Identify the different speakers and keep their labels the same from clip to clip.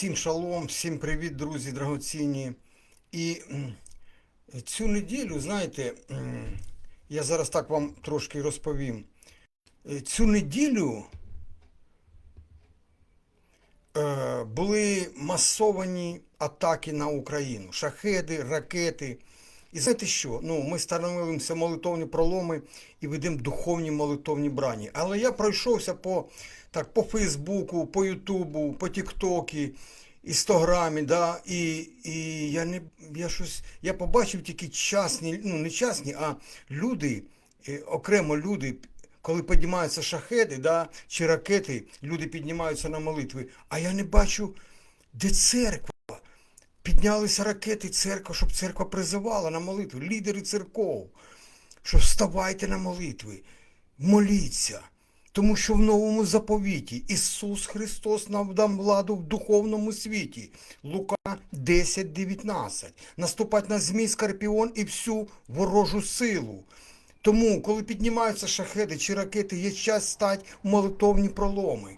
Speaker 1: Всім шалом, всім привіт, друзі, драгоцінні. І цю неділю, знаєте, я зараз так вам трошки розповім. Е, Цю неділю е, були масовані атаки на Україну, шахеди, ракети. І знаєте що? Ну, ми становимося молитовні проломи і ведемо духовні молитовні брані. Але я пройшовся по, так, по Фейсбуку, по Ютубу, по Тіктокі, Інстаграмі, да, і, і я не я щось, я побачив тільки частні, ну не частні, а люди, е, окремо люди, коли піднімаються шахеди, да, чи ракети, люди піднімаються на молитви. А я не бачу, де церква. Піднялися ракети, церква, щоб церква призивала на молитву, лідери церков, що вставайте на молитви, моліться. Тому що в новому заповіті Ісус Христос нам дав владу в духовному світі. Лука 10, 19. Наступать на змій скорпіон і всю ворожу силу. Тому, коли піднімаються шахеди чи ракети, є час стати в молитовні проломи.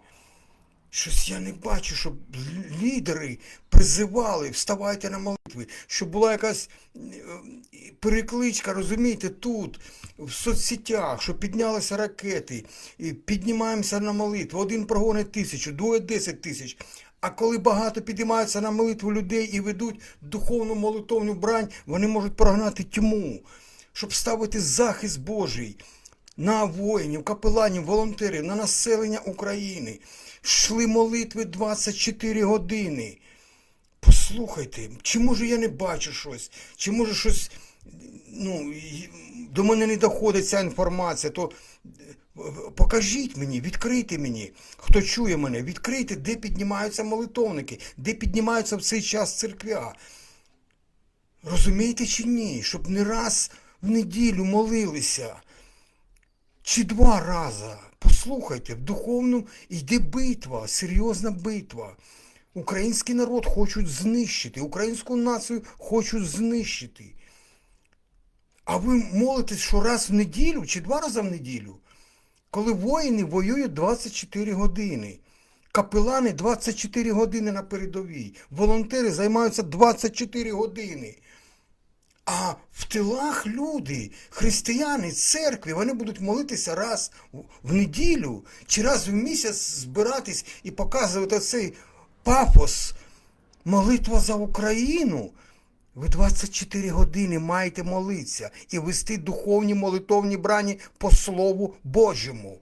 Speaker 1: Щось я не бачу, щоб лідери призивали, вставайте на молитви, щоб була якась е, перекличка, розумієте, тут, в соцсетях, щоб піднялися ракети, піднімаємося на молитву. Один прогонить тисячу, двоє десять тисяч. А коли багато підіймаються на молитву людей і ведуть духовну молитовну брань, вони можуть прогнати тьму, щоб ставити захист Божий на воїнів, капеланів, волонтерів, на населення України. Йшли молитви 24 години. Послухайте, чи може я не бачу щось, чи може щось ну, до мене не доходить ця інформація, то е, покажіть мені, відкрийте мені, хто чує мене, відкрийте, де піднімаються молитовники, де піднімаються в цей час церквя. Розумієте чи ні? Щоб не раз в неділю молилися чи два рази. Послухайте, в духовну йде битва, серйозна битва. Український народ хочуть знищити, українську націю хочуть знищити. А ви молитесь що раз в неділю чи два рази в неділю, коли воїни воюють 24 години. Капелани 24 години на передовій. Волонтери займаються 24 години. А в тилах люди, християни, церкви, вони будуть молитися раз в- в неділю чи раз в місяць збиратись і показувати цей пафос. Молитва за Україну. Ви 24 години маєте молитися і вести духовні молитовні брані по Слову Божому.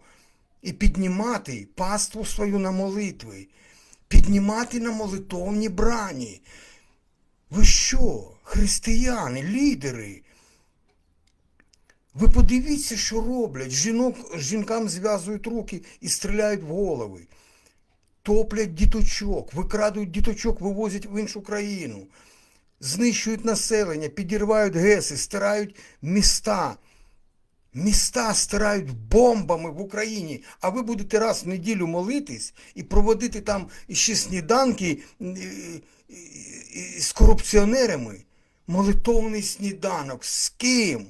Speaker 1: І піднімати паству свою на молитви, піднімати на молитовні брані. Ви що, християни, лідери? Ви подивіться, що роблять. Жінок, жінкам зв'язують руки і стріляють в голови. Топлять діточок, викрадують діточок, вивозять в іншу країну, знищують населення, підірвають геси, стирають міста. Міста стирають бомбами в Україні, а ви будете раз в неділю молитись і проводити там ще сніданки з корупціонерами. Молитовний сніданок. З ким?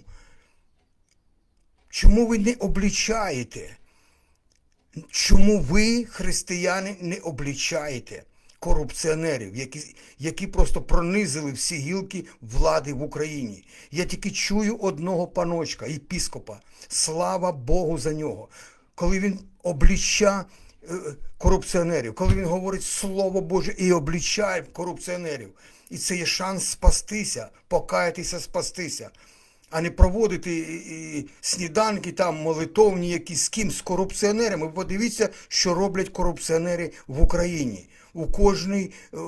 Speaker 1: Чому ви не облічаєте? Чому ви, християни, не облічаєте корупціонерів, які, які просто пронизили всі гілки влади в Україні? Я тільки чую одного паночка, єпіскопа. Слава Богу за нього. Коли він обліча е, корупціонерів, коли він говорить Слово Боже і облічає корупціонерів. І це є шанс спастися, покаятися, спастися а не проводити і, сніданки там молитовні якісь з ким, з корупціонерами. Подивіться, що роблять корупціонери в Україні. У кожній, е,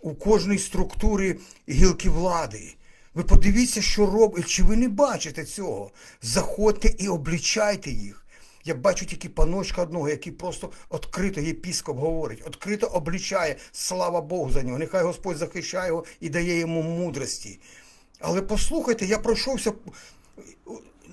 Speaker 1: у кожній структурі гілки влади. Ви подивіться, що роблять. Чи ви не бачите цього? Заходьте і облічайте їх. Я бачу тільки паночка одного, який просто відкрито єпіскоп говорить, відкрито облічає, слава Богу за нього. Нехай Господь захищає його і дає йому мудрості. Але послухайте, я пройшовся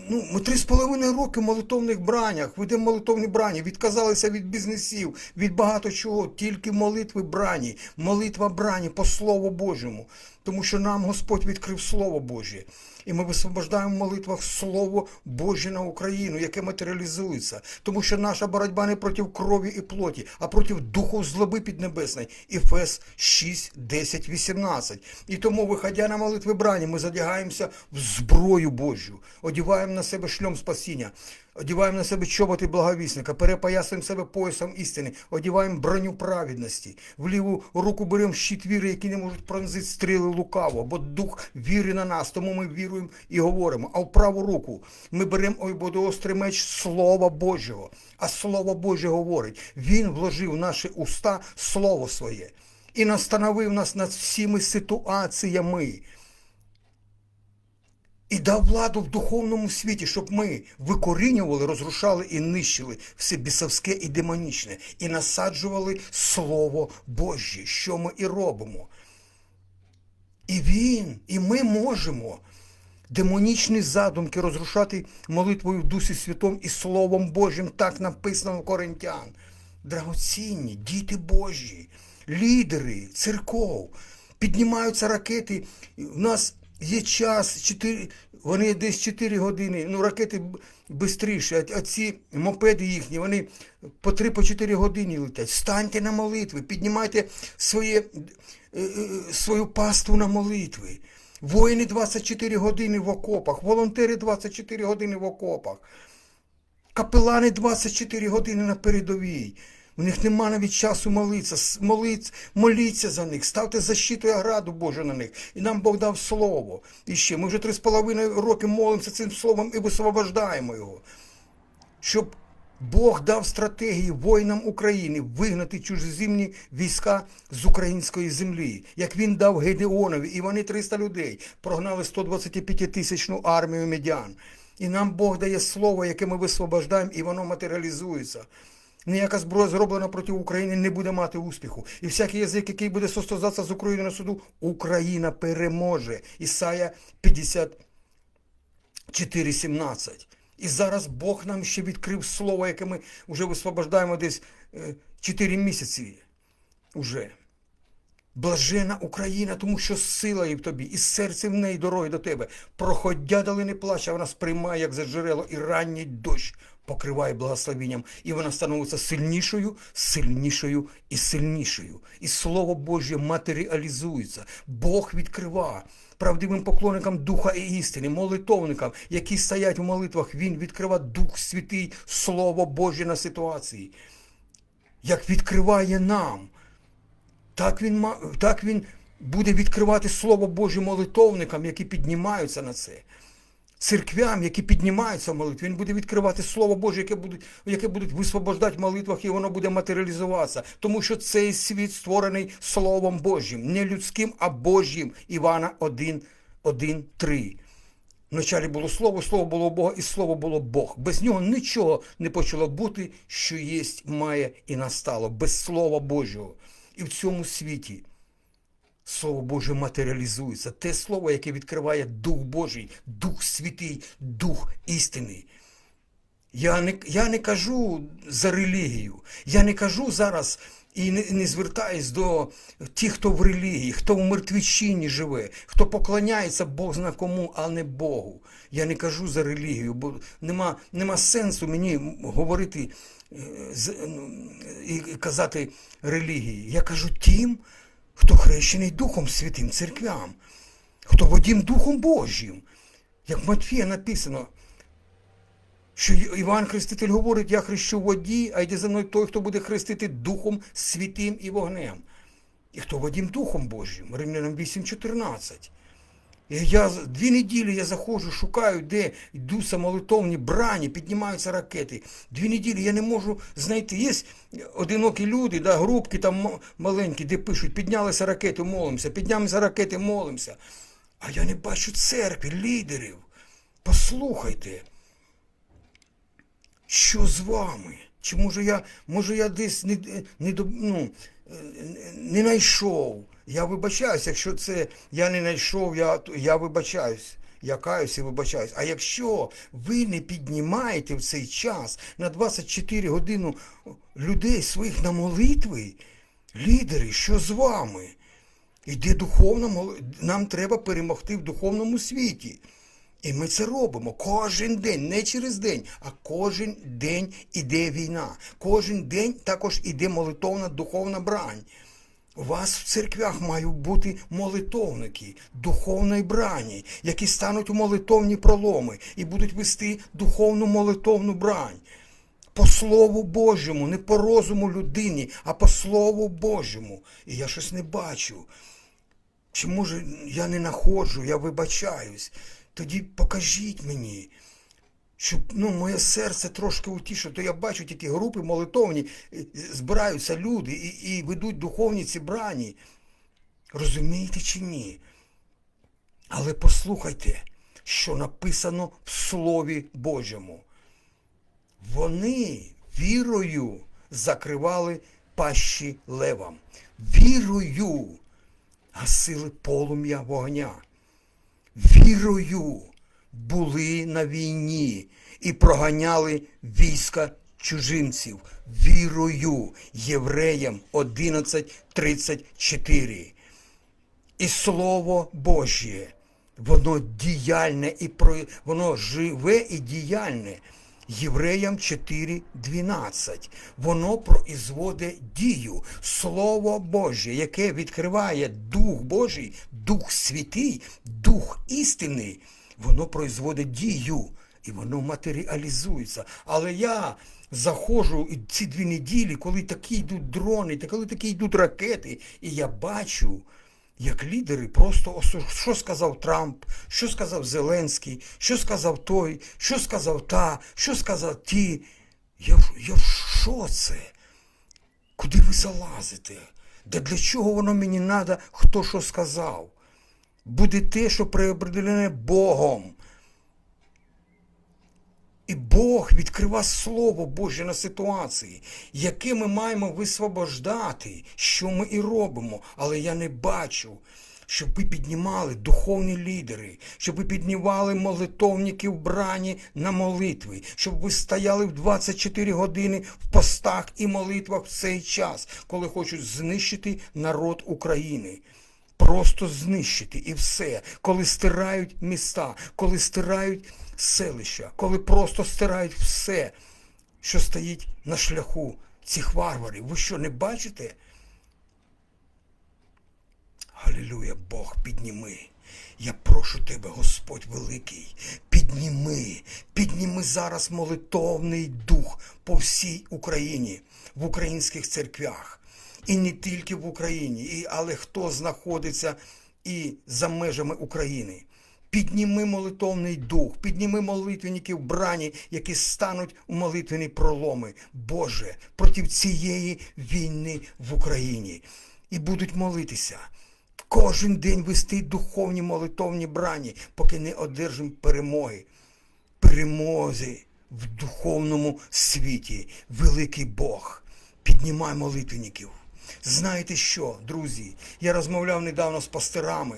Speaker 1: Ну, ми три з половиною роки в молитовних бранях, ведемо молитовні брані, відказалися від бізнесів, від багато чого, тільки молитви брані, молитва брані по Слову Божому. Тому що нам Господь відкрив Слово Боже. І ми висвобождаємо в молитвах Слово Боже на Україну, яке матеріалізується. Тому що наша боротьба не проти крові і плоті, а проти духу злоби піднебесної. Ефес 6, 10, 18. І тому, виходя на молитви брані, ми задягаємося в зброю Божу, одіваємо на себе шльом спасіння, одіваємо на себе чоботи благовісника, перепоясуємо себе поясом істини, одіваємо броню праведності, в ліву руку беремо щит віри, які не можуть пронзити стріли лукаво, бо дух віри на нас, тому ми віруємо і говоримо. А в праву руку ми беремо ой, бодоострий меч Слова Божого. А Слово Боже говорить, Він вложив в наші уста Слово своє і настановив нас над всіми ситуаціями і дав владу в духовному світі, щоб ми викорінювали, розрушали і нищили все бісовське і демонічне, і насаджували Слово Боже, що ми і робимо. І він, і ми можемо демонічні задумки розрушати молитвою в Дусі Святом і Словом Божим, так написано в Коринтян. Драгоцінні, діти Божі, лідери, церков, піднімаються ракети. У нас є час, 4, вони десь 4 години, ну ракети швидше, а, ці мопеди їхні, вони по 3-4 години летять. Станьте на молитви, піднімайте своє, е, е, свою паству на молитви. Воїни 24 години в окопах, волонтери 24 години в окопах, капелани 24 години на передовій. У них нема навіть часу молитися. Моліться, моліться за них, ставте защиту і ограду Божу на них. І нам Бог дав слово. І ще ми вже три з половиною роки молимося цим словом і висвобождаємо його. Щоб Бог дав стратегії воїнам України вигнати чужеземні війська з української землі, як він дав Гедеонові, і вони 300 людей прогнали 125 тисячну армію медян. І нам Бог дає слово, яке ми висвобождаємо, і воно матеріалізується. Ніяка зброя зроблена проти України не буде мати успіху. І всякий язик, який буде состозатися з Україною на суду, Україна переможе. Ісая 54,17. І зараз Бог нам ще відкрив слово, яке ми вже висвобождаємо десь 4 місяці. Уже. Блажена Україна, тому що сила є в тобі, і серце в неї дороги до тебе. Проходя дали не плаче, вона сприймає, як за джерело, і ранній дощ покриває благословенням, і вона становиться сильнішою, сильнішою і сильнішою. І Слово Боже матеріалізується. Бог відкрива правдивим поклонникам Духа і істини, молитовникам, які стоять в молитвах, Він відкрива Дух Святий, Слово Боже на ситуації. Як відкриває нам. Так він так він буде відкривати Слово Боже молитовникам, які піднімаються на це. Церквям, які піднімаються в молитві, він буде відкривати Слово Боже, яке будуть, яке будуть висвобождати в молитвах, і воно буде матеріалізуватися. Тому що цей світ створений Словом Божим, не людським, а Божим. Івана 1, 1, 3. Вначалі було слово, слово було Бога, і слово було Бог. Без нього нічого не почало бути, що єсть, має і настало, без Слова Божого. І в цьому світі Слово Боже матеріалізується. Те слово, яке відкриває Дух Божий, Дух Святий, Дух істини. Я не я не кажу за релігію. Я не кажу зараз і не, не звертаюсь до тих, хто в релігії, хто в мертвічині живе, хто поклоняється Бог зна кому, а не Богу. Я не кажу за релігію, бо нема, нема сенсу мені говорити і казати релігії. Я кажу тим, хто хрещений Духом Святим церквям, хто водім Духом Божим. Як в Матфія написано, що Іван Хреститель говорить, я хрещу в воді, а йде за мною той, хто буде хрестити Духом Святим і вогнем. І хто водім Духом Божим, Римлянам 8.14. Я дві неділі я заходжу, шукаю, де йду самолитовні брані, піднімаються ракети. Дві неділі я не можу знайти. Є одинокі люди, да, групки там маленькі, де пишуть, піднялися ракети, молимося, піднялися ракети, молимося. А я не бачу церкви, лідерів. Послухайте, що з вами? Чи може я може я десь не не, ну, не знайшов? Я вибачаюсь, якщо це я не знайшов, я я вибачаюсь. я каюсь і вибачаюсь. А якщо ви не піднімаєте в цей час на 24 годину людей своїх на молитви, лідери, що з вами? Іде духовна мол- нам треба перемогти в духовному світі. І ми це робимо кожен день, не через день, а кожен день іде війна. Кожен день також іде молитовна духовна брань. У вас в церквях мають бути молитовники духовної брані, які стануть у молитовні проломи і будуть вести духовну молитовну брань. По Слову Божому, не по розуму людині, а по Слову Божому. І я щось не бачу. Чи може я не находжу, я вибачаюсь. Тоді покажіть мені, щоб ну, моє серце трошки утішило, то я бачу тільки групи молитовні, збираються люди і, і ведуть духовні ці брані. Розумієте чи ні? Але послухайте, що написано в Слові Божому. Вони вірою закривали пащі левам. Вірою гасили полум'я вогня. Вірою були на війні і проганяли війська чужинців. Вірою євреям 11.34. І Слово Божє, воно діяльне і про... воно живе і діяльне. Євреям 4.12. Воно производить дію. Слово Боже, яке відкриває Дух Божий, Дух Святий, Дух істини, воно производить дію і воно матеріалізується. Але я заходжу і ці дві неділі, коли такі йдуть дрони, коли такі йдуть ракети, і я бачу, як лідери просто осу- що сказав Трамп, що сказав Зеленський, що сказав той, що сказав та, що сказав ті. Я, я в шоці. Куди ви залазите? Да для чого воно мені треба, хто що сказав? Буде те, що преопределене Богом. І Бог відкрива Слово Боже на ситуації, яке ми маємо висвобождати, що ми і робимо. Але я не бачу, щоб ви піднімали духовні лідери, щоб ви піднімали молитовників брані на молитви, щоб ви стояли в 24 години в постах і молитвах в цей час, коли хочуть знищити народ України. Просто знищити і все, коли стирають міста, коли стирають селища, коли просто стирають все, що стоїть на шляху цих варварів. Ви що, не бачите? Галілюя, Бог, підніми. Я прошу тебе, Господь великий, підніми, підніми зараз молитовний дух по всій Україні, в українських церквях. І не тільки в Україні, і, але хто знаходиться і за межами України. Підніми молитовний дух, підніми молитвенників брані, які стануть у молитвені проломи, Боже, проти цієї війни в Україні. І будуть молитися. Кожен день вести духовні молитовні брані, поки не одержимо перемоги. Перемози в духовному світі. Великий Бог. Піднімай молитвенників. Знаєте що, друзі? Я розмовляв недавно з пастирами.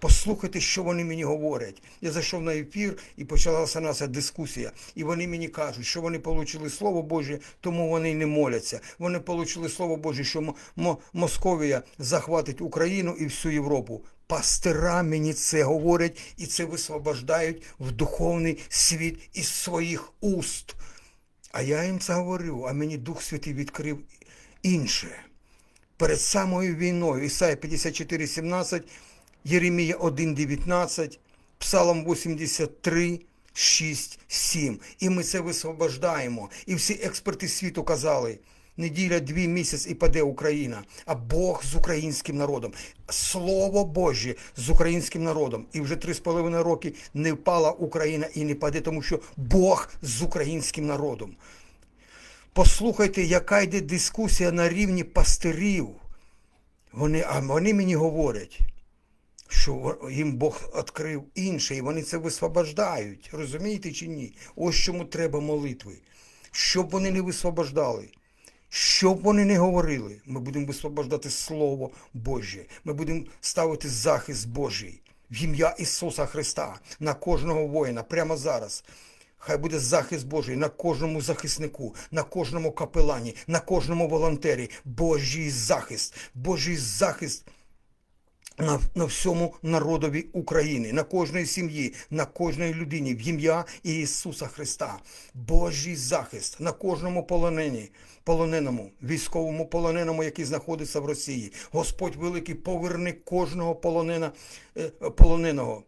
Speaker 1: Послухайте, що вони мені говорять. Я зайшов на ефір і почалася наша дискусія. І вони мені кажуть, що вони отримали Слово Боже, тому вони не моляться. Вони отримали Слово Боже, що Мо- Мо- Московія захватить Україну і всю Європу. Пастира мені це говорять і це висвобождають в духовний світ із своїх уст. А я їм це говорю, а мені Дух Святий відкрив інше перед самою війною. Ісая 54, 17, Єремія 1, 19, Псалом 83, 6, 7. І ми це висвобождаємо. І всі експерти світу казали, неділя, дві місяць і паде Україна, а Бог з українським народом. Слово Боже з українським народом. І вже три з половиною роки не впала Україна і не паде, тому що Бог з українським народом. Послухайте, яка йде дискусія на рівні пастирів. Вони, а вони мені говорять, що їм Бог відкрив інше, і вони це висвобождають. Розумієте чи ні? Ось чому треба молитви. Щоб вони не висвобождали, щоб вони не говорили, ми будемо висвобождати Слово Боже. Ми будемо ставити захист Божий. в ім'я Ісуса Христа на кожного воїна прямо зараз. Хай буде захист Божий на кожному захиснику, на кожному капелані, на кожному волонтері. Божий захист, Божий захист на, на всьому народові України, на кожної сім'ї, на кожної людині в ім'я Ісуса Христа. Божий захист на кожному полонені, полоненому, військовому полоненому, який знаходиться в Росії. Господь великий, поверни кожного полонена, е, полоненого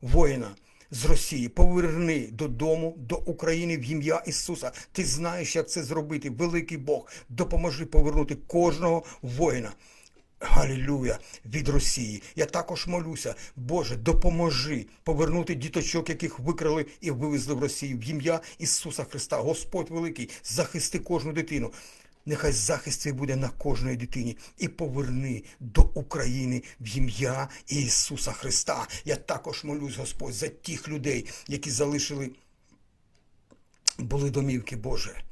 Speaker 1: воїна. З Росії поверни додому до України в ім'я Ісуса. Ти знаєш, як це зробити. Великий Бог, допоможи повернути кожного воїна. Галілюя від Росії. Я також молюся, Боже, допоможи повернути діточок, яких викрали і вивезли в Росію в ім'я Ісуса Христа. Господь великий, захисти кожну дитину. Нехай захист твій буде на кожної дитині і поверни до України в ім'я Ісуса Христа. Я також молюсь, Господь, за тих людей, які залишили були домівки Боже,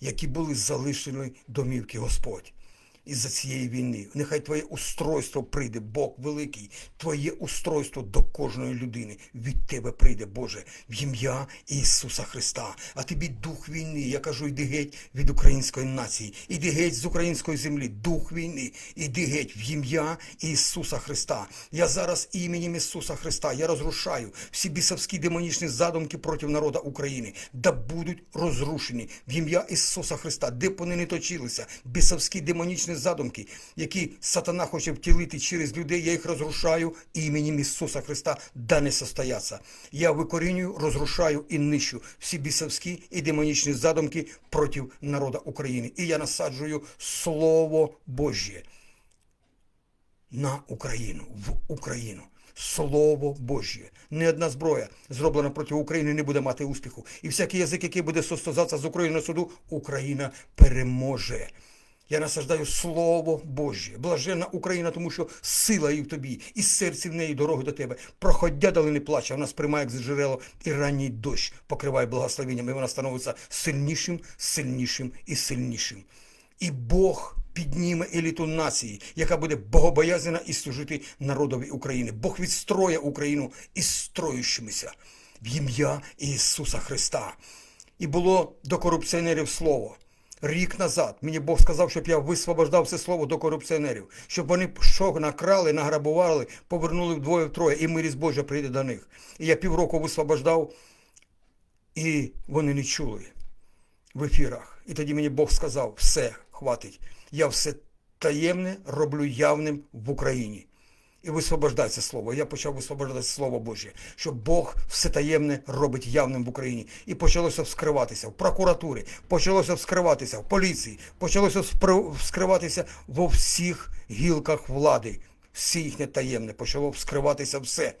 Speaker 1: які були залишені домівки Господь. Із-за цієї війни. Нехай Твоє устройство прийде, Бог великий, Твоє устройство до кожної людини. Від Тебе прийде, Боже, в ім'я Ісуса Христа. А тобі дух війни. Я кажу, йди геть від української нації, іди геть з української землі, дух війни, іди геть в ім'я Ісуса Христа. Я зараз іменем Ісуса Христа я розрушаю всі бісовські демонічні задумки проти народу України, да будуть розрушені в ім'я Ісуса Христа, де б вони не точилися, бісовські демонічні задумки, які сатана хоче втілити через людей, я їх розрушаю іменем Ісуса Христа, да не состояться. Я викорінюю, розрушаю і нищу всі бісовські і демонічні задумки проти народу України. І я насаджую Слово Божє на Україну, в Україну. Слово Божє. Ні одна зброя, зроблена проти України, не буде мати успіху. І всякий язик, який буде состязатися з Україною на суду, Україна переможе. Я насаждаю Слово Божє. Блаженна Україна, тому що сила її в тобі, і серці в неї дороги до тебе. Проходя дали не плаче, вона сприймає як джерело, і ранній дощ покриває благословенням, і вона становиться сильнішим, сильнішим і сильнішим. І Бог підніме еліту нації, яка буде богобоязана і служити народові України. Бог відстроє Україну із строючимися в ім'я Ісуса Христа. І було до корупціонерів слово. Рік назад мені Бог сказав, щоб я висвобождав це слово до корупціонерів, щоб вони що накрали, награбували, повернули вдвоє втроє, і мирість Божа прийде до них. І я півроку висвобождав, і вони не чули в ефірах. І тоді мені Бог сказав: все, хватить. Я все таємне роблю явним в Україні. І висвобождай це слово. Я почав висвобождати слово Боже, що Бог все таємне робить явним в Україні. І почалося вскриватися в прокуратурі, почалося вскриватися в поліції, почалося вскриватися во всіх гілках влади. Всі їхнє таємне, почало вскриватися все.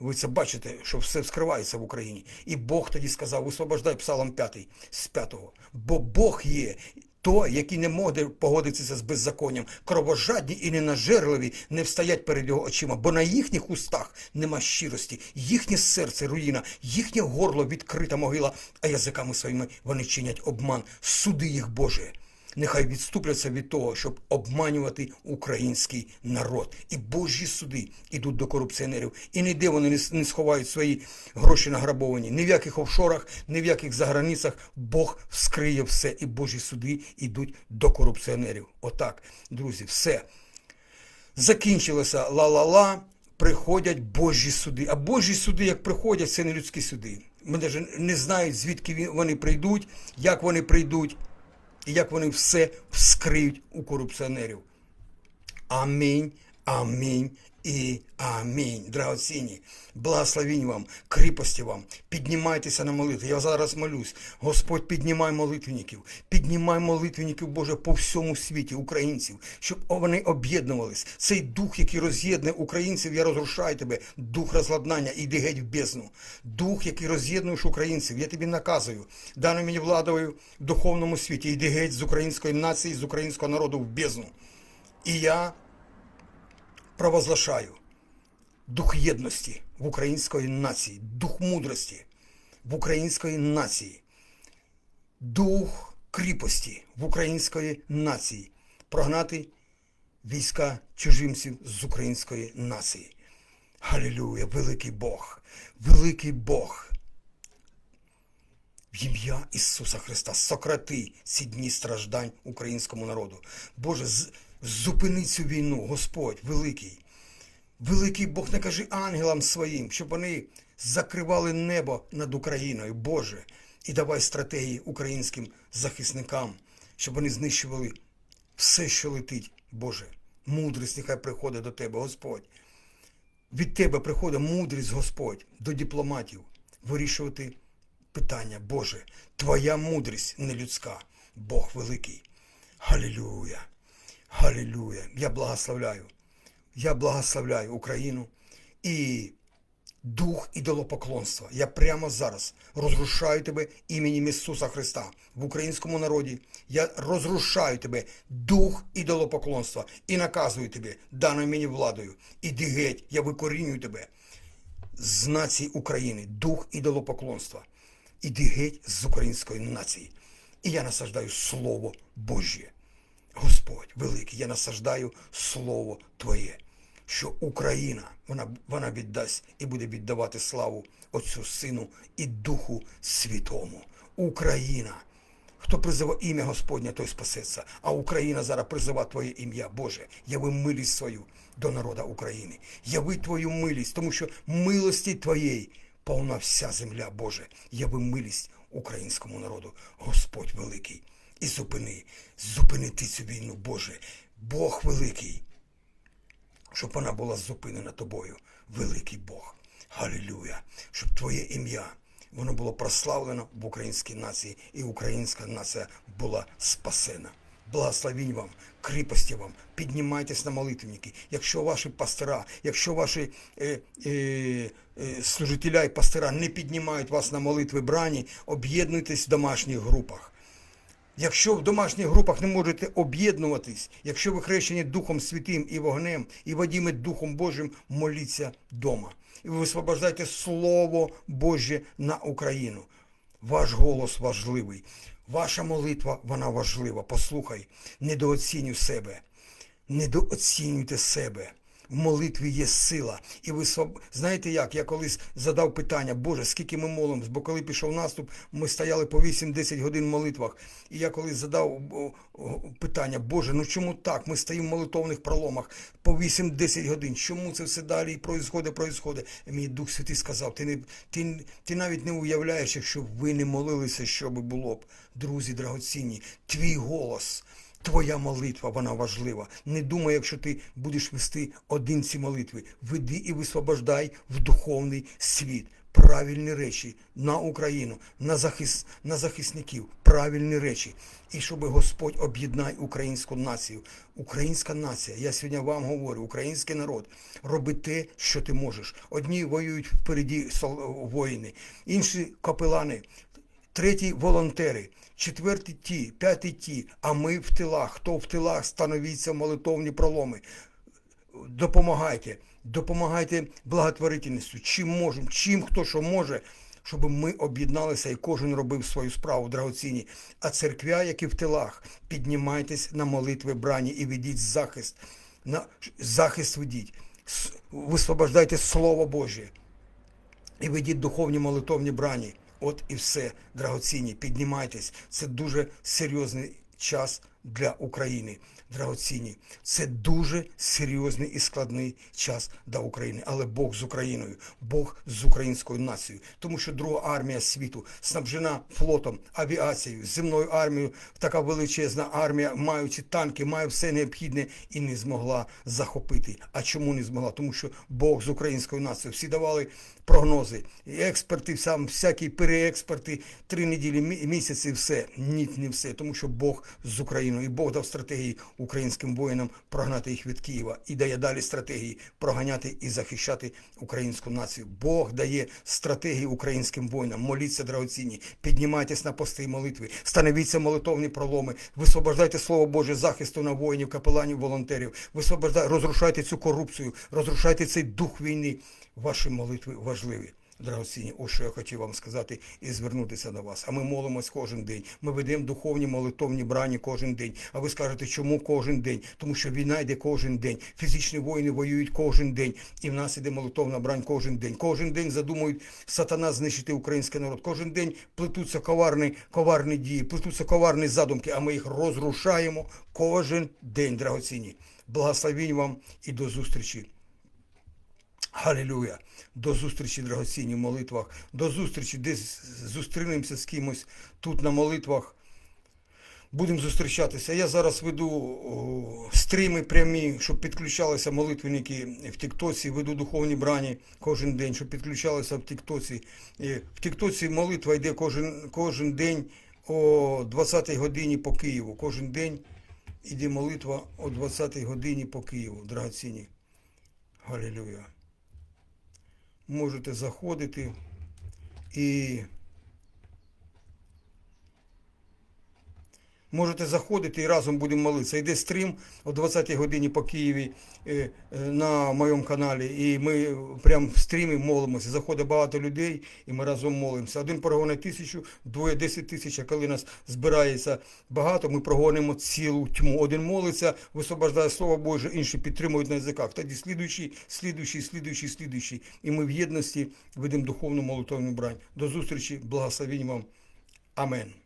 Speaker 1: Ви це бачите, що все вскривається в Україні. І Бог тоді сказав, висвобождай Псалом 5 з 5. Бо Бог є той, який не може погодитися з беззаконням. Кровожадні і ненажерливі не встоять перед його очима, бо на їхніх устах нема щирості, їхнє серце руїна, їхнє горло відкрита могила, а язиками своїми вони чинять обман. Суди їх, Боже. Нехай відступляться від того, щоб обманювати український народ. І Божі суди йдуть до корупціонерів. І ніде вони не сховають свої гроші награбовані. Ні в яких офшорах, ні в яких заграницях. Бог вскриє все. І Божі суди йдуть до корупціонерів. Отак, друзі, все. Закінчилося ла-ла-ла, приходять Божі суди. А Божі суди, як приходять, це не людські суди. Ми навіть не знають, звідки вони прийдуть, як вони прийдуть і як вони все вскриють у корупціонерів. Амінь, амінь і амінь. Драгоцінні, благословінь вам, кріпості вам, піднімайтеся на молитву. Я зараз молюсь. Господь, піднімай молитвенників, піднімай молитвенників, Боже, по всьому світі, українців, щоб вони об'єднувались. Цей дух, який роз'єднує українців, я розрушаю тебе, дух розладнання, іди геть в бездну. Дух, який роз'єднуєш українців, я тобі наказую, даною мені владою в духовному світі, іди геть з української нації, з українського народу в бездну. І я провозглашаю дух єдності в української нації, дух мудрості в української нації, дух кріпості в української нації, прогнати війська чужинців з української нації. Халілюя, великий Бог, великий Бог. В ім'я Ісуса Христа сократи ці дні страждань українському народу. Боже, зупини цю війну, Господь великий. Великий Бог, не кажи ангелам своїм, щоб вони закривали небо над Україною, Боже, і давай стратегії українським захисникам, щоб вони знищували все, що летить, Боже. Мудрість нехай приходить до Тебе, Господь. Від Тебе приходить мудрість, Господь, до дипломатів вирішувати питання, Боже. Твоя мудрість не людська, Бог великий. Галілюя! Галілюя! Я благословляю. Я благословляю Україну і дух ідолопоклонства. Я прямо зараз розрушаю тебе іменем Ісуса Христа в українському народі. Я розрушаю тебе, дух ідолопоклонства, і наказую тебе, даною мені владою. Іди геть, я викорінюю тебе з нації України, дух ідолопоклонства. Іди геть з української нації. І я насаждаю Слово Божє. Господь великий, я насаждаю Слово Твоє, що Україна вона, вона віддасть і буде віддавати славу Отцю Сину і Духу Святому. Україна. Хто призиває ім'я Господнє, той спасеться. А Україна зараз призива Твоє ім'я, Боже. Яви милість свою до народа України. Яви Твою милість, тому що милості Твоєї повна вся земля, Боже. Яви милість українському народу. Господь великий. І зупини, зупини ти цю війну, Боже. Бог великий щоб вона була зупинена тобою, великий Бог. Галілюя! Щоб Твоє ім'я воно було прославлено в українській нації, і українська нація була спасена. Благословінь вам, кріпості вам, піднімайтесь на молитвенники. Якщо ваші пастора, якщо ваші е, е, е, служителя і пастора не піднімають вас на молитви брані, об'єднуйтесь в домашніх групах. Якщо в домашніх групах не можете об'єднуватись, якщо ви хрещені Духом Святим і вогнем, і водіми Духом Божим, моліться вдома. І ви висвобождайте Слово Боже на Україну. Ваш голос важливий. Ваша молитва, вона важлива. Послухай, недооцінюй себе. Недооцінюйте себе. В молитві є сила. І ви знаєте як? Я колись задав питання, Боже, скільки ми молимось, бо коли пішов наступ, ми стояли по 8-10 годин в молитвах. І я колись задав питання, Боже, ну чому так? Ми стоїмо в молитовних проломах по 8-10 годин. Чому це все далі і проїсходить, мені Дух Святий сказав, ти, не, ти, ти навіть не уявляєш, якщо б ви не молилися, що би було б. Друзі драгоцінні, твій голос. Твоя молитва, вона важлива. Не думай, якщо ти будеш вести один ці молитви. Веди і висвобождай в духовний світ. Правильні речі на Україну, на захис, на захисників, правильні речі. І щоб Господь об'єднай українську націю. Українська нація, я сьогодні вам говорю, український народ, роби те, що ти можеш. Одні воюють впереді воїни, інші капелани, третій волонтери, четвертий ті, п'ятий ті, а ми в тилах. Хто в тилах, становіться молитовні проломи. Допомагайте, допомагайте благотворительністю, чим можемо, чим хто що може, щоб ми об'єдналися і кожен робив свою справу драгоцінні. А церквя, які в тилах, піднімайтесь на молитви брані і ведіть захист. На захист ведіть. Висвобождайте Слово Боже і ведіть духовні молитовні брані. От і все, драгоцінні, піднімайтесь. Це дуже серйозний час для України. Драгоцінні. Це дуже серйозний і складний час для України. Але Бог з Україною, Бог з українською нацією. Тому що друга армія світу снабжена флотом, авіацією, земною армією, така величезна армія, маючи танки, має все необхідне і не змогла захопити. А чому не змогла? Тому що Бог з українською нацією. Всі давали прогнози, і експерти, сам всякі переексперти, три неділі, мі- місяці, все. Ні, не все. Тому що Бог з Україною. І Бог дав стратегії українським воїнам прогнати їх від Києва. І дає далі стратегії проганяти і захищати українську націю. Бог дає стратегії українським воїнам. Моліться, драгоцінні, піднімайтесь на пости молитви, становіться молитовні проломи, висвобождайте Слово Боже захисту на воїнів, капеланів, волонтерів, висвобождайте, розрушайте цю корупцію, розрушайте цей дух війни. Ваші молитви важливі. Драгоцінні, ось що я хотів вам сказати і звернутися до вас. А ми молимось кожен день. Ми ведемо духовні молитовні брані кожен день. А ви скажете, чому кожен день? Тому що війна йде кожен день. Фізичні воїни воюють кожен день. І в нас іде молитовна брань кожен день. Кожен день задумують сатана знищити український народ. Кожен день плетуться коварні, коварні дії, плетуться коварні задумки, а ми їх розрушаємо кожен день, драгоцінні. Благословінь вам і до зустрічі. Халілюя. До зустрічі, драгоцінні в молитвах. До зустрічі, десь зустрінемося з кимось тут на молитвах. Будемо зустрічатися. Я зараз веду стріми прямі, щоб підключалися молитвенники в Тіктоці, веду духовні брані кожен день, щоб підключалися в Тіктоці. В Тіктоці молитва йде кожен, кожен день о 20-й годині по Києву. Кожен день йде молитва о 20-й годині по Києву, драгоцінні. Галілюя. Можете заходити і можете заходити і разом будемо молитися. Йде стрім о 20-й годині по Києві е, е, на моєму каналі. І ми прямо в стрімі молимося. Заходить багато людей, і ми разом молимося. Один прогонить тисячу, двоє десять тисяч, а коли нас збирається багато, ми прогонимо цілу тьму. Один молиться, висвобождає слово Боже, інші підтримують на язиках. Тоді слідуючий, слідуючий, слідуючий, слідуючий. І ми в єдності ведемо духовну молитовну брань. До зустрічі, благословінь вам. Амен.